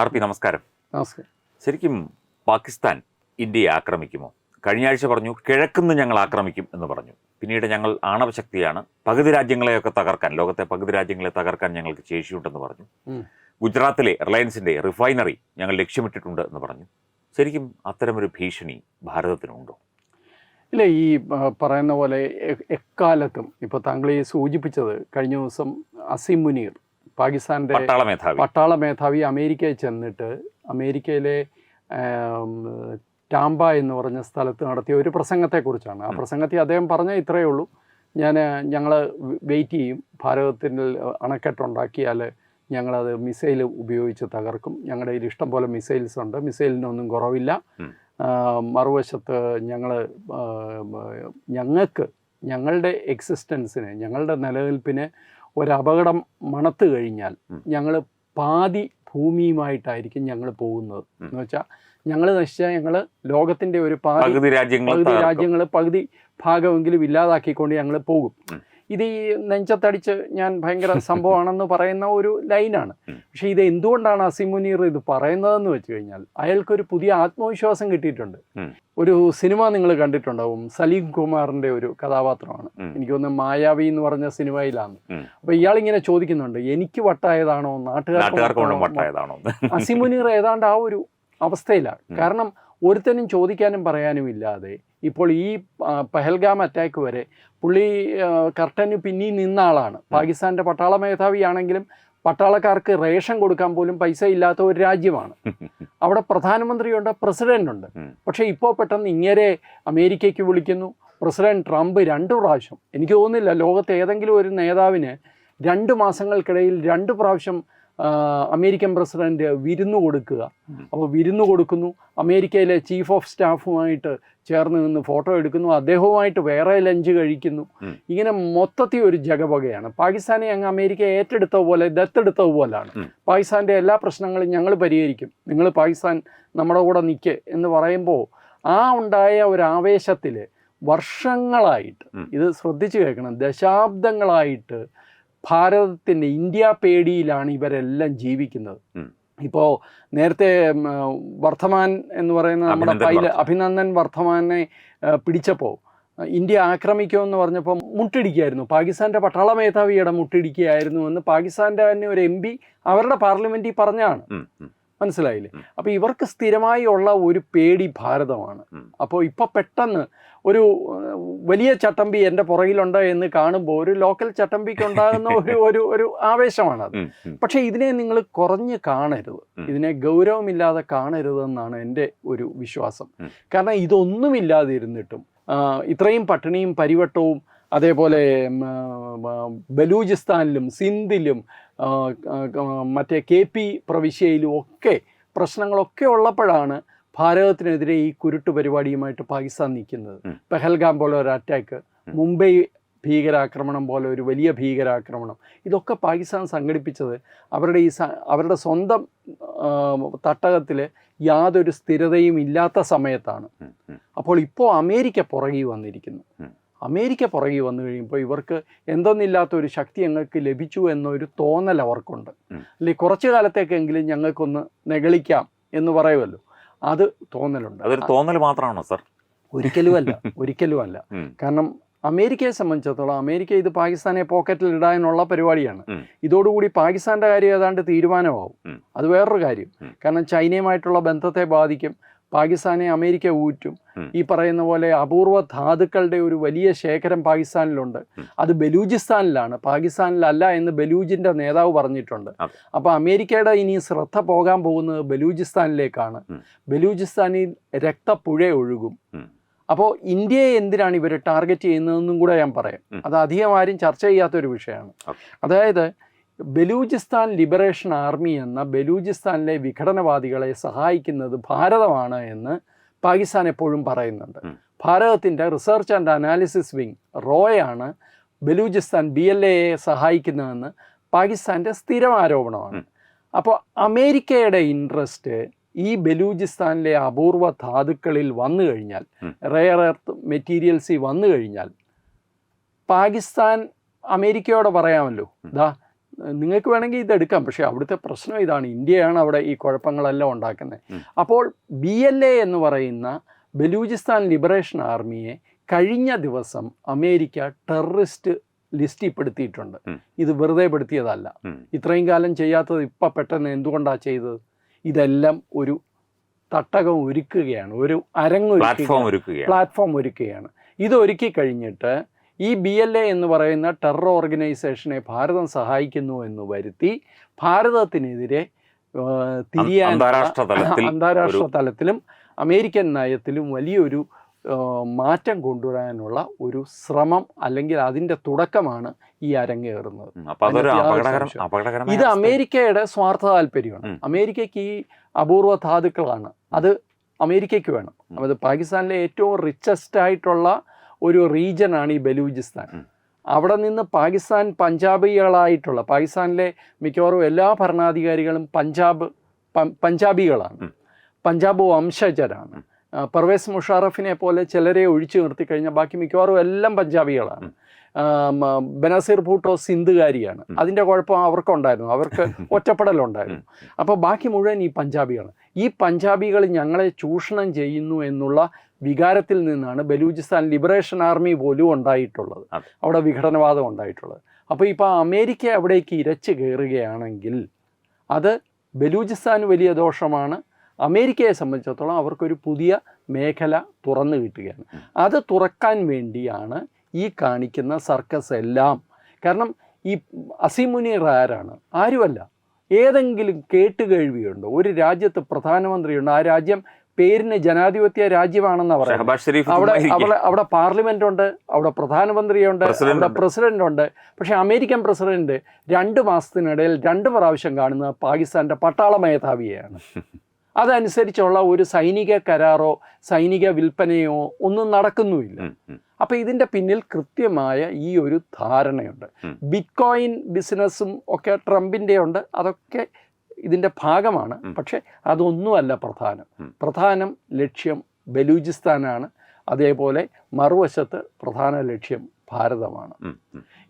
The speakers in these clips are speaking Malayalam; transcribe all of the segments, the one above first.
ആർ പി നമസ്കാരം. നമസ്കാരം. ശരിക്കും പാകിസ്ഥാൻ ഇന്ത്യയെ ആക്രമിക്കുമോ? കഴിഞ്ഞ ആഴ്ച പറഞ്ഞു കിഴക്കുന്ന് ഞങ്ങൾ ആക്രമിക്കും എന്ന് പറഞ്ഞു. പിന്നീട് ഞങ്ങൾ ആണവശക്തിയാണ്. പകുതി രാജ്യങ്ങളെയൊക്കെ തകർക്കാൻ ലോകത്തെ പകുതി രാജ്യങ്ങളെ തകർക്കാൻ ഞങ്ങൾക്ക് ശേഷിയുണ്ടെന്ന് പറഞ്ഞു. ഗുജറാത്തിലെ റിലയൻസിന്റെ റിഫൈനറി ഞങ്ങൾ ലക്ഷ്യമിട്ടിട്ടുണ്ട് എന്ന് പറഞ്ഞു. ശരിക്കും അത്തരമൊരു ഭീഷണി ഭാരതത്തിനുണ്ടോ? ഇല്ല ഈ പറയുന്ന പോലെ എക്കാലത്തും ഇപ്പോൾ താങ്കൾ ഈ സൂചിപ്പിച്ചത് കഴിഞ്ഞ ദിവസം അസിം മുനീർ പാകിസ്ഥാന്റെ പട്ടാള മേധാവി. പട്ടാള മേധാവി അമേരിക്കയിൽ ചെന്നിട്ട് അമേരിക്കയിലെ ടാംബ ടാമ്പ എന്ന് പറഞ്ഞ സ്ഥലത്ത് നടത്തിയ ഒരു പ്രസംഗത്തെക്കുറിച്ചാണ്. ആ. പ്രസംഗത്തിൽ അദ്ദേഹം പറഞ്ഞ ഇത്രയേ ഉള്ളൂ. ഞാൻ ഞങ്ങൾ വെയിറ്റ് ചെയ്യും. ഭാരതത്തിൽ അണക്കെട്ടുണ്ടാക്കിയാൽ ഞങ്ങളത് മിസൈൽ ഉപയോഗിച്ച് തകർക്കും. ഞങ്ങളുടെ കയ്യിൽ ഇഷ്ടം പോലെ മിസൈൽസ് ഉണ്ട്. മിസൈലിനൊന്നും കുറവില്ല. മറുവശത്ത് ഞങ്ങൾ ഞങ്ങൾക്ക് ഞങ്ങളുടെ എക്സിസ്റ്റൻസിന് ഞങ്ങളുടെ നിലനിൽപ്പിന് ഒരപകടം മണത്ത് കഴിഞ്ഞാൽ. ഞങ്ങൾ പാതി ഭൂമിയുമായിട്ടായിരിക്കും ഞങ്ങൾ പോകുന്നത് എന്ന് വെച്ചാൽ ഞങ്ങൾ നശിച്ചാൽ ഞങ്ങൾ ലോകത്തിന്റെ ഒരു പാതി പകുതി രാജ്യങ്ങൾ പകുതി. രാജ്യങ്ങൾ പകുതി ഭാഗമെങ്കിലും ഇല്ലാതാക്കിക്കൊണ്ട് ഞങ്ങൾ പോകും. ഇത് ഈ നെഞ്ചത്തടിച്ച് ഞാൻ ഭയങ്കര സംഭവമാണെന്ന് പറയുന്ന ഒരു ലൈനാണ്. പക്ഷെ ഇത് എന്തുകൊണ്ടാണ് അസിമുനീർ ഇത് പറയുന്നതെന്ന് വെച്ച് കഴിഞ്ഞാൽ അയാൾക്കൊരു പുതിയ ആത്മവിശ്വാസം കിട്ടിയിട്ടുണ്ട്. ഒരു സിനിമ നിങ്ങൾ കണ്ടിട്ടുണ്ടാവും സലീം കുമാറിന്റെ ഒരു കഥാപാത്രമാണ്. എനിക്ക് തോന്നുന്നു മായാവി എന്ന് പറഞ്ഞ സിനിമയിലാണ്. അപ്പൊ ഇയാൾ ഇങ്ങനെ ചോദിക്കുന്നുണ്ട് എനിക്ക് വട്ടായതാണോ? നാട്ടുകാർക്ക് അസിമുനീർ ഏതാണ്ട് ആ ഒരു അവസ്ഥയിലാണ്. കാരണം ഒരുത്തനും ചോദിക്കാനും പറയാനും ഇല്ലാതെ ഇപ്പോൾ ഈ പെഹൽഗാം അറ്റാക്ക് വരെ പുള്ളി കർട്ടന് പിന്നിൽ നിന്ന ആളാണ്. പാകിസ്ഥാന്റെ പട്ടാള മേധാവിയാണെങ്കിലും പട്ടാളക്കാർക്ക് റേഷൻ കൊടുക്കാൻ പോലും പൈസ ഇല്ലാത്ത ഒരു രാജ്യമാണ്. അവിടെ പ്രധാനമന്ത്രിയുണ്ട് പ്രസിഡന്റുണ്ട്. പക്ഷേ ഇപ്പോൾ പെട്ടെന്ന് ഇങ്ങനെ അമേരിക്കയ്ക്ക് വിളിക്കുന്നു. പ്രസിഡന്റ് ട്രംപ് രണ്ടു പ്രാവശ്യം എനിക്ക് തോന്നുന്നില്ല ലോകത്തെ ഏതെങ്കിലും ഒരു നേതാവിന് രണ്ട് മാസങ്ങൾക്കിടയിൽ രണ്ട് പ്രാവശ്യം അമേരിക്കൻ പ്രസിഡന്റ് വിരുന്നു കൊടുക്കുക. അപ്പോൾ വിരുന്നു കൊടുക്കുന്നു. അമേരിക്കയിലെ ചീഫ് ഓഫ് സ്റ്റാഫുമായിട്ട് ചേർന്ന് നിന്ന് ഫോട്ടോ എടുക്കുന്നു. അദ്ദേഹവുമായിട്ട് വേറെ ലഞ്ച് കഴിക്കുന്നു. ഇങ്ങനെ മൊത്തത്തിൽ ഒരു ജഗപകയാണ്. പാകിസ്ഥാനെ അങ്ങ് അമേരിക്ക ഏറ്റെടുത്ത പോലെ ദത്തെടുത്ത പോലാണ്. പാകിസ്ഥാന്റെ എല്ലാ പ്രശ്നങ്ങളും ഞങ്ങൾ പരിഹരിക്കും. നിങ്ങൾ പാകിസ്ഥാൻ നമ്മുടെ കൂടെ നിൽക്ക് എന്ന് പറയുമ്പോൾ ആ ഉണ്ടായ ഒരു ആവേശത്തിൽ വർഷങ്ങളായിട്ട് ഇത് ശ്രദ്ധിച്ചു കേൾക്കണം. ദശാബ്ദങ്ങളായിട്ട് ഭാരതത്തിന്റെ ഇന്ത്യ പേടിയിലാണ് ഇവരെല്ലാം ജീവിക്കുന്നത്. ഇപ്പോൾ നേരത്തെ വർദ്ധമാൻ എന്ന് പറയുന്ന നമ്മുടെ പൈല. അഭിനന്ദൻ വർദ്ധമാനെ പിടിച്ചപ്പോൾ ഇന്ത്യ ആക്രമിക്കുമെന്ന് പറഞ്ഞപ്പോൾ മുട്ടിടിക്കുകയായിരുന്നു പാകിസ്ഥാന്റെ പട്ടാള മേധാവിയുടെ മുട്ടിടിക്കുകയായിരുന്നു എന്ന് പാകിസ്ഥാന്റെ തന്നെ ഒരു എം പി അവരുടെ പാർലമെന്റിൽ പറഞ്ഞാണ്. മനസ്സിലായില്ലേ. അപ്പോൾ ഇവർക്ക് സ്ഥിരമായി ഉള്ള ഒരു പേടി ഭാരതമാണ്. അപ്പോൾ ഇപ്പോൾ പെട്ടെന്ന് ഒരു വലിയ ചട്ടമ്പി എന്റെ പുറകിലുണ്ട് എന്ന് കാണുമ്പോൾ ഒരു ലോക്കൽ ചട്ടമ്പിക്ക് ഉണ്ടാകുന്ന ഒരു ഒരു ഒരു ആവേശമാണത്. പക്ഷേ ഇതിനെ നിങ്ങൾ കുറഞ്ഞ് കാണരുത്. ഇതിനെ ഗൗരവമില്ലാതെ കാണരുതെന്നാണ് എന്റെ ഒരു വിശ്വാസം. കാരണം ഇതൊന്നുമില്ലാതിരുന്നിട്ടും ഇത്രയും പട്ടിണിയും പരിവട്ടവും അതേപോലെ ബലൂചിസ്ഥാനിലും സിന്ധിലും മറ്റേ കെ പി പ്രവിശ്യയിലും ഒക്കെ പ്രശ്നങ്ങളൊക്കെ ഉള്ളപ്പോഴാണ് ഭാരതത്തിനെതിരെ ഈ കുരുട്ട് പരിപാടിയുമായിട്ട് പാകിസ്ഥാൻ നിൽക്കുന്നത്. പെഹൽഗാം പോലെ ഒരു അറ്റാക്ക് മുംബൈ ഭീകരാക്രമണം പോലെ ഒരു വലിയ ഭീകരാക്രമണം. ഇതൊക്കെ പാകിസ്ഥാൻ സംഘടിപ്പിച്ചത് അവരുടെ ഈ അവരുടെ സ്വന്തം തട്ടകത്തിൽ യാതൊരു സ്ഥിരതയും ഇല്ലാത്ത സമയത്താണ്. അപ്പോൾ ഇപ്പോൾ അമേരിക്ക പുറകെ വന്നിരിക്കുന്നു. അമേരിക്ക പുറകെ വന്നു കഴിയുമ്പോൾ ഇവർക്ക് എന്തെന്നില്ലാത്ത ഒരു ശക്തി ഞങ്ങൾക്ക് ലഭിച്ചു എന്നൊരു തോന്നൽ അവർക്കുണ്ട്. അല്ലെങ്കിൽ കുറച്ചു കാലത്തേക്കെങ്കിലും ഞങ്ങൾക്കൊന്ന് നെകളിക്കാം എന്ന് പറയുമല്ലോ. അത് തോന്നലുണ്ട്. അതൊരു തോന്നൽ മാത്രമാണോ സർ? ഒരിക്കലും അല്ല ഒരിക്കലും അല്ല കാരണം അമേരിക്കയെ സംബന്ധിച്ചിടത്തോളം അമേരിക്ക ഇത് പാകിസ്ഥാനെ പോക്കറ്റിൽ ഇടാനുള്ള പരിപാടിയാണ്. ഇതോടുകൂടി പാകിസ്ഥാന്റെ കാര്യം ഏതാണ്ട് തീരുമാനമാവും. അത് വേറൊരു കാര്യം. കാരണം ചൈനയുമായിട്ടുള്ള ബന്ധത്തെ ബാധിക്കും. പാകിസ്ഥാനെ അമേരിക്ക ഊറ്റും. ഈ പറയുന്ന പോലെ അപൂർവ ധാതുക്കളുടെ ഒരു വലിയ ശേഖരം പാകിസ്ഥാനിലുണ്ട്. അത് ബലൂചിസ്ഥാനിലാണ്. പാകിസ്ഥാനിലല്ല എന്ന് ബലൂജിന്റെ നേതാവ് പറഞ്ഞിട്ടുണ്ട്. അപ്പൊ അപ്പോൾ അമേരിക്കയുടെ ഇനി ശ്രദ്ധ പോകാൻ പോകുന്നത് ബലൂചിസ്ഥാനിലേക്കാണ്. ബലൂചിസ്ഥാനിൽ രക്തപ്പുഴ ഒഴുകും. അപ്പോൾ ഇന്ത്യയെ എന്തിനാണ് ഇവർ ടാർഗറ്റ് ചെയ്യുന്നതെന്നും കൂടെ ഞാൻ പറയാം. അത് അധികം ആരും ചർച്ച ചെയ്യാത്തൊരു വിഷയമാണ്. അതായത് ബലൂചിസ്ഥാൻ ലിബറേഷൻ ആർമി എന്ന ബലൂചിസ്ഥാനിലെ വിഘടനവാദികളെ സഹായിക്കുന്നത് ഭാരതമാണ് എന്ന് പാകിസ്ഥാൻ എപ്പോഴും പറയുന്നുണ്ട്. ഭാരതത്തിന്റെ റിസർച്ച് ആൻഡ് അനാലിസിസ് വിങ് റോയാണ് ബലൂചിസ്ഥാൻ ബി എൽ എയെ സഹായിക്കുന്നതെന്ന് പാകിസ്ഥാന്റെ സ്ഥിരം ആരോപണമാണ് അപ്പോൾ അമേരിക്കയുടെ ഇൻട്രസ്റ്റ് ഈ ബലൂചിസ്ഥാനിലെ അപൂർവ ധാതുക്കളിൽ വന്നു കഴിഞ്ഞാൽ. റെയർ എർത്ത് മെറ്റീരിയൽസിൽ വന്നു കഴിഞ്ഞാൽ പാകിസ്ഥാൻ അമേരിക്കയോട് പറയാമല്ലോ ദാ നിങ്ങൾക്ക് വേണമെങ്കിൽ ഇതെടുക്കാം പക്ഷേ അവിടുത്തെ പ്രശ്നം ഇതാണ്. ഇന്ത്യയാണ് അവിടെ ഈ കുഴപ്പങ്ങളെല്ലാം ഉണ്ടാക്കുന്നത്. അപ്പോൾ ബി എൽ എ എന്ന് പറയുന്ന ബലൂചിസ്ഥാൻ ലിബറേഷൻ ആർമിയെ കഴിഞ്ഞ ദിവസം അമേരിക്ക ടെററിസ്റ്റ് ലിസ്റ്റിൽ പെടുത്തിയിട്ടുണ്ട് ഇത് വെറുതെ പെടുത്തിയതല്ല. ഇത്രയും കാലം ചെയ്യാത്തത് ഇപ്പം പെട്ടെന്ന് എന്തുകൊണ്ടാണ് ചെയ്തത്? ഇതെല്ലാം ഒരു തട്ടകം ഒരുക്കുകയാണ്. ഒരു അരങ്ങ് പ്ലാറ്റ്ഫോം ഒരുക്കുകയാണ്. ഒരുക്കുകയാണ് പ്ലാറ്റ്ഫോം ഒരുക്കുകയാണ്. ഇത് ഒരുക്കി കഴിഞ്ഞിട്ട് ഈ ബി എൽ എ എന്ന് പറയുന്ന ടെറർ ഓർഗനൈസേഷനെ ഭാരതം സഹായിക്കുന്നു എന്ന് വരുത്തി ഭാരതത്തിനെതിരെ തിരിയാൻ അന്താരാഷ്ട്ര തലത്തിലും അമേരിക്കൻ നയത്തിലും വലിയൊരു മാറ്റം കൊണ്ടുവരാനുള്ള ഒരു ശ്രമം അല്ലെങ്കിൽ അതിന്റെ തുടക്കമാണ് ഈ അരങ്ങേറുന്നത്. ഇത് അമേരിക്കയുടെ സ്വാർത്ഥ താല്പര്യമാണ്. അമേരിക്കയ്ക്ക് ഈ അപൂർവ ധാതുക്കളാണ്. അത് അമേരിക്കയ്ക്ക് വേണം. അത് പാകിസ്ഥാനിലെ ഏറ്റവും റിച്ചസ്റ്റ് ആയിട്ടുള്ള ഒരു റീജിയനാണ് ഈ ബലൂചിസ്ഥാൻ. അവിടെ നിന്ന് പാകിസ്ഥാൻ പഞ്ചാബികളായിട്ടുള്ള പാകിസ്ഥാനിലെ മിക്കവാറും എല്ലാ ഭരണാധികാരികളും പഞ്ചാബ് പഞ്ചാബികളാണ്. പഞ്ചാബ് വംശജരാണ്. പർവേസ് മുഷാറഫിനെ പോലെ ചിലരെ ഒഴിച്ചു നിർത്തി കഴിഞ്ഞാൽ ബാക്കി മിക്കവാറും എല്ലാം പഞ്ചാബികളാണ്. ബനസീർ ഭൂട്ടോ സിന്ധുകാരിയാണ്. അതിന്റെ കുഴപ്പം അവർക്കുണ്ടായിരുന്നു. അവർക്ക് ഒറ്റപ്പെടലുണ്ടായിരുന്നു. അപ്പോൾ ബാക്കി മുഴുവൻ ഈ പഞ്ചാബികളാണ്. ഈ പഞ്ചാബികൾ ഞങ്ങളെ ചൂഷണം ചെയ്യുന്നു എന്നുള്ള വികാരത്തിൽ നിന്നാണ് ബലൂചിസ്ഥാൻ ലിബറേഷൻ ആർമി പോലും ഉണ്ടായിട്ടുള്ളത്. അവിടെ വിഘടനവാദം ഉണ്ടായിട്ടുള്ളത്. അപ്പോൾ ഇപ്പോൾ അമേരിക്ക അവിടേക്ക് ഇരച്ച് കയറുകയാണെങ്കിൽ അത് ബലൂചിസ്ഥാന് വലിയ ദോഷമാണ്. അമേരിക്കയെ സംബന്ധിച്ചിടത്തോളം അവർക്കൊരു പുതിയ മേഖല തുറന്നു കിട്ടുകയാണ്. അത് തുറക്കാൻ വേണ്ടിയാണ് ഈ കാണിക്കുന്ന സർക്കസ് എല്ലാം. കാരണം ഈ അസിമുനീർ ആരാണ്? ആരുമല്ല. ഏതെങ്കിലും കേട്ടുകേഴ്വിയുണ്ടോ ഒരു രാജ്യത്ത് പ്രധാനമന്ത്രിയുണ്ട്. ആ രാജ്യം പേരിന് ജനാധിപത്യ രാജ്യമാണെന്ന് പറയുന്നത്. ഷെരീഫ് അവിടെ അവിടെ അവിടെ പാർലമെന്റ് ഉണ്ട് അവിടെ പ്രധാനമന്ത്രിയുണ്ട് അവിടെ. പ്രസിഡന്റ് ഉണ്ട് പക്ഷേ അമേരിക്കൻ പ്രസിഡന്റ് രണ്ട് മാസത്തിനിടയിൽ രണ്ട് പ്രാവശ്യം കാണുന്നത് പാകിസ്ഥാന്റെ പട്ടാള മേധാവിയെയാണ്. അതനുസരിച്ചുള്ള ഒരു സൈനിക കരാറോ സൈനിക വിൽപ്പനയോ ഒന്നും നടക്കുന്നുമില്ല. അപ്പൊ ഇതിന്റെ അപ്പോൾ ഇതിന്റെ പിന്നിൽ കൃത്യമായ ഈ ഒരു ധാരണയുണ്ട്. ബിറ്റ്കോയിൻ ബിസിനസ്സും ഒക്കെ ട്രംപിന്റെ ഉണ്ട് അതൊക്കെ ഇതിന്റെ ഭാഗമാണ്. പക്ഷെ അതൊന്നുമല്ല പ്രധാനം. പ്രധാനം ലക്ഷ്യം ബലൂചിസ്ഥാനാണ്. അതേപോലെ മറുവശത്ത് പ്രധാന ലക്ഷ്യം ഭാരതമാണ്.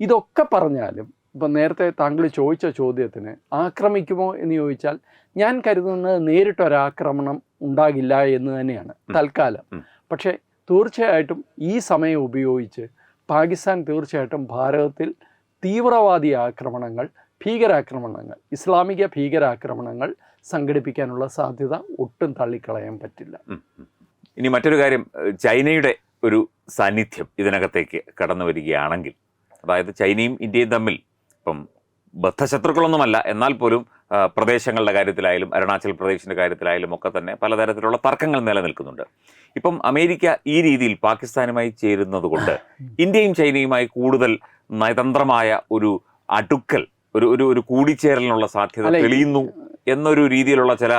ഇതൊക്കെ പറഞ്ഞാലും ഇപ്പം നേരത്തെ താങ്കൾ ചോദിച്ച ചോദ്യത്തിന് ആക്രമിക്കുമോ എന്ന് ചോദിച്ചാൽ ഞാൻ കരുതുന്നത് നേരിട്ടൊരാക്രമണം ഉണ്ടാകില്ല എന്ന് തന്നെയാണ് തൽക്കാലം. പക്ഷേ തീർച്ചയായിട്ടും ഈ സമയം ഉപയോഗിച്ച് പാകിസ്ഥാൻ തീർച്ചയായിട്ടും ഭാരതത്തിൽ തീവ്രവാദി ആക്രമണങ്ങൾ ഭീകരാക്രമണങ്ങൾ ഇസ്ലാമിക ഭീകരാക്രമണങ്ങൾ സംഘടിപ്പിക്കാനുള്ള സാധ്യത ഒട്ടും തള്ളിക്കളയാൻ പറ്റില്ല. ഇനി മറ്റൊരു കാര്യം ചൈനയുടെ ഒരു സാന്നിധ്യം ഇതിനകത്തേക്ക് കടന്നു വരികയാണെങ്കിൽ അതായത് ചൈനയും ഇന്ത്യയും തമ്മിൽ ഇപ്പം ബദ്ധശത്രുക്കളൊന്നുമല്ല. എന്നാൽ പോലും പ്രദേശങ്ങളുടെ കാര്യത്തിലായാലും അരുണാചൽ പ്രദേശിന്റെ കാര്യത്തിലായാലും ഒക്കെ തന്നെ പലതരത്തിലുള്ള തർക്കങ്ങൾ നിലനിൽക്കുന്നുണ്ട് ഇപ്പം അമേരിക്ക ഈ രീതിയിൽ പാകിസ്ഥാനുമായി ചേരുന്നത് കൊണ്ട് ഇന്ത്യയും ചൈനയുമായി കൂടുതൽ നയതന്ത്രമായ ഒരു അടുക്കൽ ഒരു ഒരു ഒരു കൂടിച്ചേരലിനുള്ള സാധ്യത തെളിയുന്നു എന്നൊരു രീതിയിലുള്ള ചില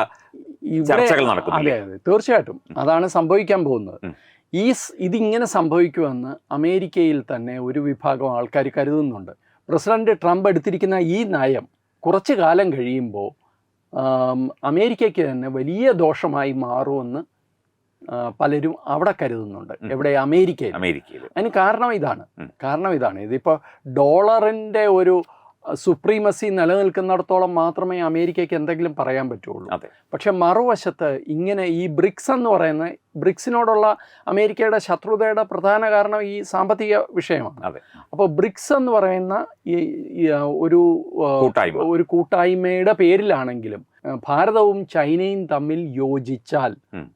ചർച്ചകൾ നടക്കുന്നു അതെ അതെ തീർച്ചയായിട്ടും. അതാണ് സംഭവിക്കാൻ പോകുന്നത്. ഈ ഇതിങ്ങനെ സംഭവിക്കുമെന്ന് അമേരിക്കയിൽ തന്നെ ഒരു വിഭാഗം ആൾക്കാർ കരുതുന്നുണ്ട്. പ്രസിഡന്റ് ട്രംപ് എടുത്തിരിക്കുന്ന ഈ നയം കുറച്ചു കാലം കഴിയുമ്പോൾ അമേരിക്കയ്ക്ക് തന്നെ വലിയ ദോഷമായി മാറുമെന്ന് പലരും അവിടെ കരുതുന്നുണ്ട്. എവിടെ? അമേരിക്കയിൽ. അമേരിക്കയിൽ. അതിന് കാരണം ഇതാണ്. കാരണം ഇതാണ്. ഇതിപ്പോൾ ഡോളറിന്റെ ഒരു സുപ്രീമസി നിലനിൽക്കുന്നിടത്തോളം മാത്രമേ അമേരിക്കയ്ക്ക് എന്തെങ്കിലും പറയാൻ പറ്റുള്ളൂ. അതെ. പക്ഷെ മറുവശത്ത് ഇങ്ങനെ ഈ ബ്രിക്സ് എന്ന് പറയുന്ന ബ്രിക്സിനോടുള്ള അമേരിക്കയുടെ ശത്രുതയുടെ പ്രധാന കാരണം ഈ സാമ്പത്തിക വിഷയമാണ്. അതെ. അപ്പോൾ ബ്രിക്സ് എന്ന് പറയുന്ന ഈ ഒരു കൂട്ടായ്മ. ഒരു കൂട്ടായ്മയുടെ പേരിലാണെങ്കിലും ഭാരതവും ചൈനയും തമ്മിൽ യോജിച്ചാൽ ഉം.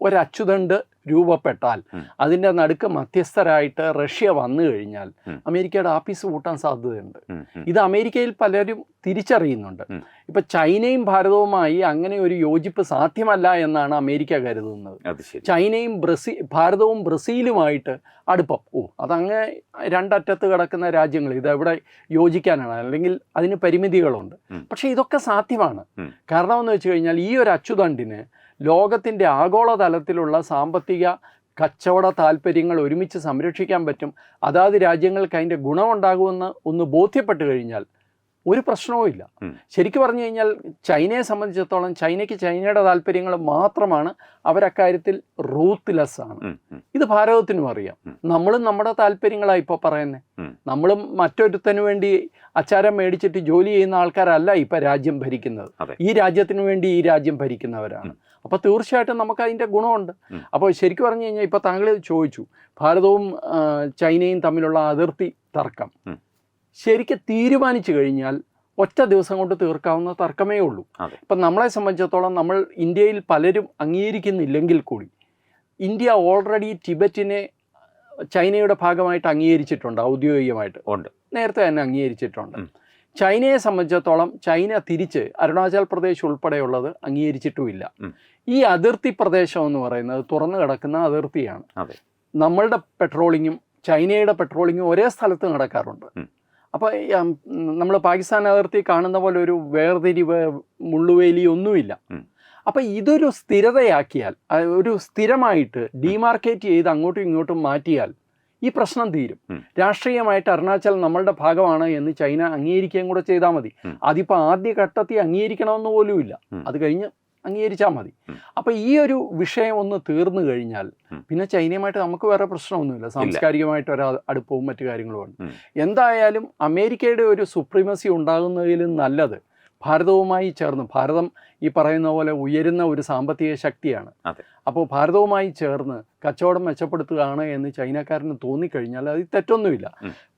രൂപപ്പെട്ടാൽ അതിന്റെ അതിന്റെ നടുക്ക് മധ്യസ്ഥരായിട്ട് റഷ്യ വന്നു കഴിഞ്ഞാൽ അമേരിക്കയുടെ ആപ്പീസ് കൂട്ടാൻ സാധ്യതയുണ്ട്. ഇത് അമേരിക്കയിൽ പലരും തിരിച്ചറിയുന്നുണ്ട്. ഇപ്പൊ ചൈനയും ഭാരതവുമായി അങ്ങനെ ഒരു യോജിപ്പ് സാധ്യമല്ല എന്നാണ് അമേരിക്ക കരുതുന്നത്. ചൈനയും ബ്രസീൽ ഭാരതവും ബ്രസീലുമായിട്ട് അടുപ്പം. ഓ അതങ്ങ് രണ്ടറ്റത്ത് കിടക്കുന്ന രാജ്യങ്ങൾ ഇത് എവിടെ യോജിക്കാനാണ്. അല്ലെങ്കിൽ അതിന് പരിമിതികളുണ്ട്. പക്ഷെ പക്ഷേ ഇതൊക്കെ സാധ്യമാണ്. കാരണം എന്ന് വെച്ച് കഴിഞ്ഞാൽ ഈ ഒരു അച്ചുതണ്ടിന് ലോകത്തിന്റെ ആഗോളതലത്തിലുള്ള സാമ്പത്തിക കച്ചവട താല്പര്യങ്ങൾ ഒരുമിച്ച് സംരക്ഷിക്കാൻ പറ്റും. അതാത് രാജ്യങ്ങൾക്ക് അതിന്റെ ഗുണമുണ്ടാകുമെന്ന് ഒന്ന് ബോധ്യപ്പെട്ട് കഴിഞ്ഞാൽ ഒരു പ്രശ്നവും ഇല്ല. ശരിക്കും പറഞ്ഞു കഴിഞ്ഞാൽ ചൈനയെ സംബന്ധിച്ചിടത്തോളം ചൈനയ്ക്ക് ചൈനയുടെ താല്പര്യങ്ങൾ മാത്രമാണ് അവരക്കാര്യത്തിൽ റൂത്ത്ലെസ് ആണ്. ഇത് ഭാരതത്തിനും അറിയാം. നമ്മളും നമ്മുടെ താല്പര്യങ്ങളാണ് ഇപ്പോൾ പറയുന്നത്. നമ്മളും മറ്റൊരുത്തനു വേണ്ടി അച്ചാരം മേടിച്ചിട്ട് ജോലി ചെയ്യുന്ന ആൾക്കാരല്ല ഇപ്പം രാജ്യം ഭരിക്കുന്നത്. ഈ രാജ്യത്തിന് വേണ്ടി ഈ രാജ്യം ഭരിക്കുന്നവരാണ്. അപ്പോൾ തീർച്ചയായിട്ടും നമുക്ക് അതിന്റെ ഗുണമുണ്ട് അപ്പോൾ ശരിക്കും പറഞ്ഞു കഴിഞ്ഞാൽ ഇപ്പോൾ താങ്കൾ ചോദിച്ചു ഭാരതവും ചൈനയും തമ്മിലുള്ള അതിർത്തി തർക്കം. ശരിക്കും തീരുമാനിച്ചു കഴിഞ്ഞാൽ ഒറ്റ ദിവസം കൊണ്ട് തീർക്കാവുന്ന തർക്കമേ ഉള്ളൂ. ഇപ്പം നമ്മളെ സംബന്ധിച്ചിടത്തോളം നമ്മൾ ഇന്ത്യയിൽ പലരും അംഗീകരിക്കുന്നില്ലെങ്കിൽ കൂടി ഇന്ത്യ ഓൾറെഡി ടിബറ്റിനെ ചൈനയുടെ ഭാഗമായിട്ട് അംഗീകരിച്ചിട്ടുണ്ട് ഔദ്യോഗികമായിട്ട് ഉണ്ട് നേരത്തെ തന്നെ അംഗീകരിച്ചിട്ടുണ്ട്. ചൈനയെ സംബന്ധിച്ചിടത്തോളം ചൈന തിരിച്ച് അരുണാചൽ പ്രദേശ് ഉൾപ്പെടെയുള്ളത് അംഗീകരിച്ചിട്ടുമില്ല ഈ അതിർത്തി പ്രദേശം എന്ന് പറയുന്നത് തുറന്നു കിടക്കുന്ന അതിർത്തിയാണ് അതെ. നമ്മളുടെ പെട്രോളിങ്ങും ചൈനയുടെ പെട്രോളിങ്ങും ഒരേ സ്ഥലത്ത് നടക്കാറുണ്ട്. അപ്പോൾ നമ്മൾ പാകിസ്ഥാൻ അതിർത്തി കാണുന്ന പോലെ ഒരു വേർതിരിവ് മുള്ളുവേലി ഒന്നുമില്ല. അപ്പോൾ ഇതൊരു സ്ഥിരതയാക്കിയാൽ ഒരു സ്ഥിരമായിട്ട് ഡിമാർക്കേറ്റ് ചെയ്ത് അങ്ങോട്ടും ഇങ്ങോട്ടും മാറ്റിയാൽ ഈ പ്രശ്നം തീരും. രാഷ്ട്രീയമായിട്ട് അരുണാചൽ നമ്മളുടെ ഭാഗമാണ് എന്ന് ചൈന അംഗീകരിക്കുകയും കൂടെ ചെയ്താൽ മതി. അതിപ്പോൾ ആദ്യ ഘട്ടത്തിൽ അംഗീകരിക്കണമെന്ന് പോലുമില്ല. അത് കഴിഞ്ഞ് അംഗീകരിച്ചാൽ മതി. അപ്പൊ അപ്പോൾ ഈ ഒരു വിഷയം ഒന്ന് തീർന്നു കഴിഞ്ഞാൽ പിന്നെ ചൈനയുമായിട്ട് നമുക്ക് വേറെ പ്രശ്നമൊന്നുമില്ല. സാംസ്കാരികമായിട്ട് ഒരു അടുപ്പവും മറ്റു കാര്യങ്ങളുമുണ്ട് ഉണ്ട് എന്തായാലും അമേരിക്കയുടെ ഒരു സുപ്രീമസി ഉണ്ടാകുന്നതിലും നല്ലത് ഭാരതവുമായി ചേർന്ന് ഭാരതം ഈ പറയുന്ന പോലെ ഉയരുന്ന ഒരു സാമ്പത്തിക ശക്തിയാണ്. അപ്പോൾ ഭാരതവുമായി ചേർന്ന് കച്ചവടം മെച്ചപ്പെടുത്തുകയാണ് എന്ന് ചൈനക്കാരന് തോന്നിക്കഴിഞ്ഞാൽ അത് തെറ്റൊന്നുമില്ല.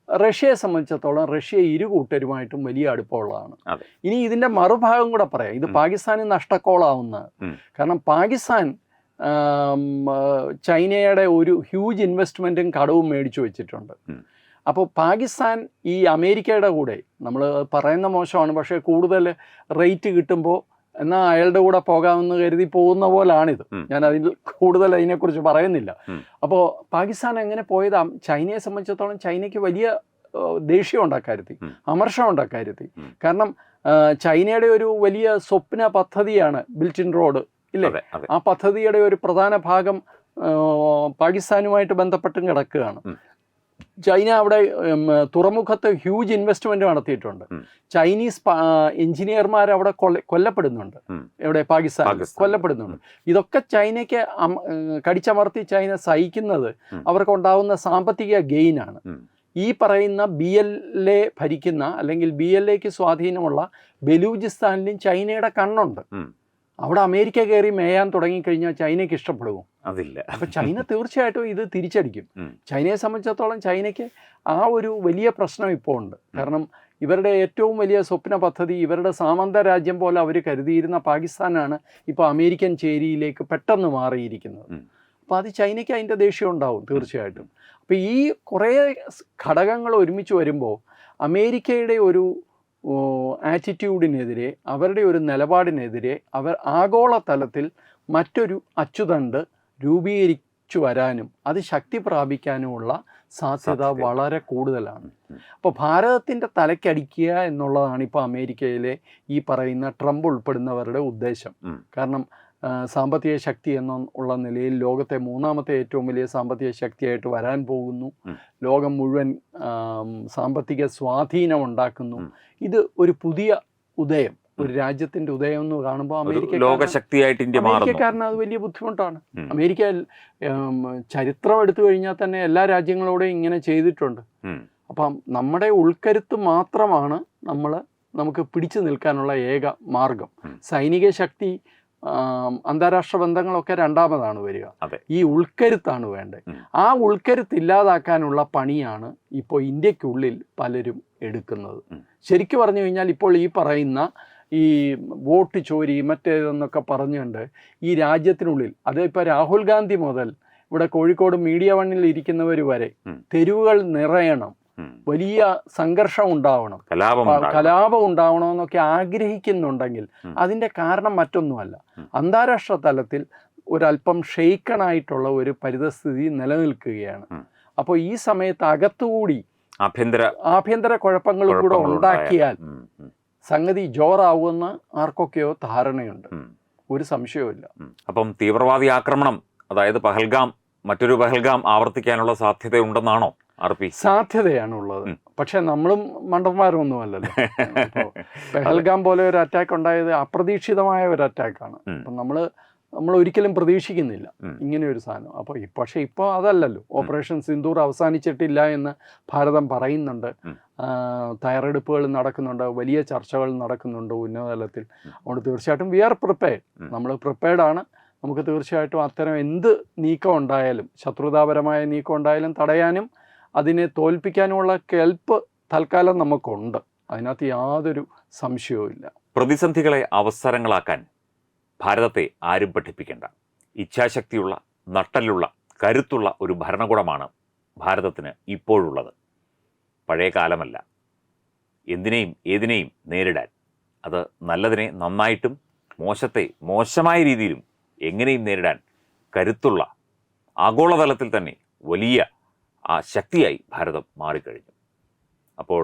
റഷ്യയെ സംബന്ധിച്ചിടത്തോളം റഷ്യ ഇരു കൂട്ടരുമായിട്ടും വലിയ അടുപ്പമുള്ളതാണ്. ഇനി ഇതിന്റെ മറുഭാഗം കൂടെ പറയാം. ഇത്. പാകിസ്ഥാന് നഷ്ടക്കോളാവുന്ന കാരണം പാകിസ്ഥാൻ ചൈനയുടെ ഒരു ഹ്യൂജ് ഇൻവെസ്റ്റ്മെന്റും കടവും മേടിച്ചു വെച്ചിട്ടുണ്ട്. അപ്പോൾ പാകിസ്ഥാൻ ഈ അമേരിക്കയുടെ കൂടെ നമ്മൾ പറയുന്ന മോശമാണ് പക്ഷേ കൂടുതൽ റേറ്റ് കിട്ടുമ്പോൾ എന്നാൽ അയാളുടെ കൂടെ പോകാമെന്ന് കരുതി പോകുന്ന പോലാണിത്. ഞാൻ അതിൽ കൂടുതൽ അതിനെക്കുറിച്ച് പറയുന്നില്ല. അപ്പോ അപ്പോൾ പാകിസ്ഥാൻ എങ്ങനെ പോയതാ? ചൈനയെ സംബന്ധിച്ചിടത്തോളം ചൈനയ്ക്ക് വലിയ ദേഷ്യം ഉണ്ടാക്കാരുത്തി അമർഷം ഉം. അമർഷമുണ്ട് അക്കാര്യത്തിൽ. ഉം. കാരണം ചൈനയുടെ ഒരു വലിയ സ്വപ്ന പദ്ധതിയാണ് ബിൽറ്റിൻ റോഡ് ഇല്ലേ? ആ പദ്ധതിയുടെ ഒരു പ്രധാന ഭാഗം പാകിസ്ഥാനുമായിട്ട് ബന്ധപ്പെട്ടും കിടക്കുകയാണ്. ചൈന അവിടെ തുറമുഖത്ത് ഹ്യൂജ് ഇൻവെസ്റ്റ്മെന്റ് നടത്തിയിട്ടുണ്ട്. ചൈനീസ് എഞ്ചിനീയർമാർ അവിടെ കൊല്ല- കൊല്ലപ്പെടുന്നുണ്ട്. എവിടെ? പാകിസ്ഥാൻ. കൊല്ലപ്പെടുന്നുണ്ട്. ഇതൊക്കെ ചൈനയ്ക്ക് കടിച്ചമർത്തി ചൈന സഹിക്കുന്നത് അവർക്ക് ഉണ്ടാവുന്ന സാമ്പത്തിക ഗെയിനാണ്. ഈ പറയുന്ന ബി എൽ എ ഭരിക്കുന്ന അല്ലെങ്കിൽ ബി എൽ എക്ക് സ്വാധീനമുള്ള ബലൂചിസ്ഥാനിലും ചൈനയുടെ കണ്ണുണ്ട്. അവിടെ അമേരിക്ക കയറി മേയാൻ തുടങ്ങിക്കഴിഞ്ഞാൽ ചൈനയ്ക്ക് ഇഷ്ടപ്പെടുമോ അതില്ല. അപ്പൊ ചൈന തീർച്ചയായിട്ടും ഇത് തിരിച്ചടിക്കും. ചൈനയെ സംബന്ധിച്ചിടത്തോളം ചൈനയ്ക്ക് ആ ഒരു വലിയ പ്രശ്നം ഇപ്പോൾ ഉണ്ട്. കാരണം ഇവരുടെ ഏറ്റവും വലിയ സ്വപ്ന പദ്ധതി ഇവരുടെ സാമന്ത രാജ്യം പോലെ അവർ കരുതിയിരുന്ന പാകിസ്ഥാനാണ് ഇപ്പോൾ അമേരിക്കൻ ചേരിയിലേക്ക് പെട്ടെന്ന് മാറിയിരിക്കുന്നത്. അപ്പോൾ അത് ചൈനയ്ക്ക് അതിന്റെ ദേഷ്യം ഉണ്ടാവും തീർച്ചയായിട്ടും. അപ്പോൾ ഈ കുറേ ഘടകങ്ങൾ ഒരുമിച്ച് വരുമ്പോൾ അമേരിക്കയുടെ ഒരു ആറ്റിറ്റ്യൂഡിനെതിരെ അവരുടെ ഒരു നിലപാടിനെതിരെ അവർ ആഗോളതലത്തിൽ മറ്റൊരു അച്ചുതണ്ട് രൂപീകരിച്ചു വരാനും അത് ശക്തി പ്രാപിക്കാനുമുള്ള സാധ്യത. വളരെ കൂടുതലാണ്. അപ്പോൾ ഭാരതത്തിന്റെ തലയ്ക്കടിക്കുക എന്നുള്ളതാണ് ഇപ്പോൾ അമേരിക്കയിലെ ഈ പറയുന്ന ട്രംപ് ഉൾപ്പെടുന്നവരുടെ ഉദ്ദേശം. കാരണം സാമ്പത്തിക ശക്തി എന്നുള്ള നിലയിൽ ലോകത്തെ മൂന്നാമത്തെ ഏറ്റവും വലിയ സാമ്പത്തിക ശക്തിയായിട്ട് വരാൻ പോകുന്നു. ലോകം മുഴുവൻ സാമ്പത്തിക സ്വാധീനം ഉണ്ടാക്കുന്നു. ഇത് ഒരു പുതിയ ഉദയം ഒരു രാജ്യത്തിന്റെ ഉദയം എന്ന് കാണുമ്പോൾ അമേരിക്ക ലോകശക്തിയായിട്ട് ഇന്ത്യ അമേരിക്കക്കാരന് അത് വലിയ ബുദ്ധിമുട്ടാണ്. അമേരിക്ക ചരിത്രം എടുത്തു കഴിഞ്ഞാൽ തന്നെ എല്ലാ രാജ്യങ്ങളോടും ഇങ്ങനെ ചെയ്തിട്ടുണ്ട്. അപ്പം നമ്മുടെ ഉൾക്കരുത്ത് മാത്രമാണ് നമ്മൾ നമുക്ക് പിടിച്ചു നിൽക്കാനുള്ള ഏക മാർഗം. സൈനിക ശക്തി അന്താരാഷ്ട്ര ബന്ധങ്ങളൊക്കെ രണ്ടാമതാണ് വരിക. ഈ ഉൾക്കരുത്താണ് വേണ്ടത്. ആ ഉൾക്കരുത്ത് ഇല്ലാതാക്കാനുള്ള പണിയാണ് ഇപ്പോൾ ഇന്ത്യക്കുള്ളിൽ പലരും എടുക്കുന്നത്. ശരിക്കും പറഞ്ഞു കഴിഞ്ഞാൽ ഇപ്പോൾ ഈ പറയുന്ന ഈ വോട്ട് ചോരി മറ്റേതെന്നൊക്കെ പറഞ്ഞുകൊണ്ട് ഈ രാജ്യത്തിനുള്ളിൽ അത് ഇപ്പോൾ രാഹുൽ ഗാന്ധി മുതൽ ഇവിടെ കോഴിക്കോട് മീഡിയ വണ്ണിൽ ഇരിക്കുന്നവർ വരെ തെരുവുകൾ നിറയണം. വലിയ സംഘർഷം ഉണ്ടാവണം കലാപം ഉണ്ടാവണം എന്നൊക്കെ ഉണ്ടാവണമെന്നൊക്കെ ആഗ്രഹിക്കുന്നുണ്ടെങ്കിൽ അതിന്റെ കാരണം മറ്റൊന്നുമല്ല. അന്താരാഷ്ട്ര തലത്തിൽ ഒരല്പം ഷെയ്ക്കണായിട്ടുള്ള ഒരു പരിതസ്ഥിതി നിലനിൽക്കുകയാണ്. അപ്പോൾ ഈ സമയത്ത് അകത്തുകൂടി ആഭ്യന്തര ആഭ്യന്തര കുഴപ്പങ്ങൾ കൂടെ ഉണ്ടാക്കിയാൽ. സംഗതി ജോറാവുമെന്ന് ആർക്കൊക്കെയോ ധാരണയുണ്ട്. ഒരു സംശയവുമില്ല. അപ്പം തീവ്രവാദി ആക്രമണം അതായത് പഹൽഗാം മറ്റൊരു പഹൽഗാം ആവർത്തിക്കാനുള്ള സാധ്യതയുണ്ടെന്നാണോ? ഉള്ളത് പക്ഷെ നമ്മളും മണ്ടന്മാരൊന്നും അല്ലല്ലോ പെഹൽഗാം പോലെ ഒരു അറ്റാക്ക് ഉണ്ടായത് അപ്രതീക്ഷിതമായ ഒരു അറ്റാക്കാണ്. അപ്പം നമ്മൾ നമ്മൾ ഒരിക്കലും പ്രതീക്ഷിക്കുന്നില്ല. ഇങ്ങനെ ഒരു സാധനം. അപ്പോൾ പക്ഷേ ഇപ്പോൾ അതല്ലല്ലോ. ഓപ്പറേഷൻ സിന്ദൂർ അവസാനിച്ചിട്ടില്ല എന്ന് ഭാരതം പറയുന്നുണ്ട്. തയ്യാറെടുപ്പുകൾ നടക്കുന്നുണ്ട്. വലിയ ചർച്ചകൾ നടക്കുന്നുണ്ട് ഉന്നതതലത്തിൽ. അതുകൊണ്ട് തീർച്ചയായിട്ടും വി ആർ പ്രിപ്പയർഡ് നമ്മൾ പ്രിപ്പയർഡ് ആണ്. നമുക്ക് തീർച്ചയായിട്ടും അത്തരം എന്ത് നീക്കം ഉണ്ടായാലും ശത്രുതാപരമായ നീക്കം ഉണ്ടായാലും തടയാനും അതിനെ തോൽപ്പിക്കാനുമുള്ള കെൽപ്പ് തൽക്കാലം നമുക്കുണ്ട്. അതിനകത്ത് യാതൊരു സംശയവും ഇല്ല. പ്രതിസന്ധികളെ അവസരങ്ങളാക്കാൻ ഭാരതത്തെ ആരും പഠിപ്പിക്കേണ്ട. ഇച്ഛാശക്തിയുള്ള നട്ടലുള്ള കരുത്തുള്ള ഒരു ഭരണകൂടമാണ് ഭാരതത്തിന് ഇപ്പോഴുള്ളത്. പഴയ കാലമല്ല. എന്തിനേയും ഏതിനേയും നേരിടാൻ. അത് നല്ലതിനെ നന്നായിട്ടും മോശത്തെ മോശമായ രീതിയിലും എങ്ങനെയും നേരിടാൻ കരുത്തുള്ള ആഗോളതലത്തിൽ തന്നെ വലിയ ആ ശക്തിയായി ഭാരതം മാറിക്കഴിഞ്ഞു. അപ്പോൾ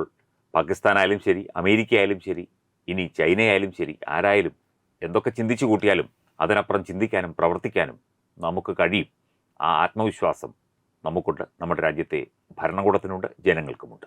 പാകിസ്ഥാനായാലും ശരി അമേരിക്ക ആയാലും ശരി ഇനി ചൈനയായാലും ശരി ആരായാലും എന്തൊക്കെ ചിന്തിച്ചു കൂട്ടിയാലും അതിനപ്പുറം ചിന്തിക്കാനും പ്രവർത്തിക്കാനും നമുക്ക് കഴിയും. ആ ആത്മവിശ്വാസം നമുക്കുണ്ട് നമ്മുടെ രാജ്യത്തെ ഭരണകൂടത്തിനുണ്ട് ജനങ്ങൾക്കുമുണ്ട്.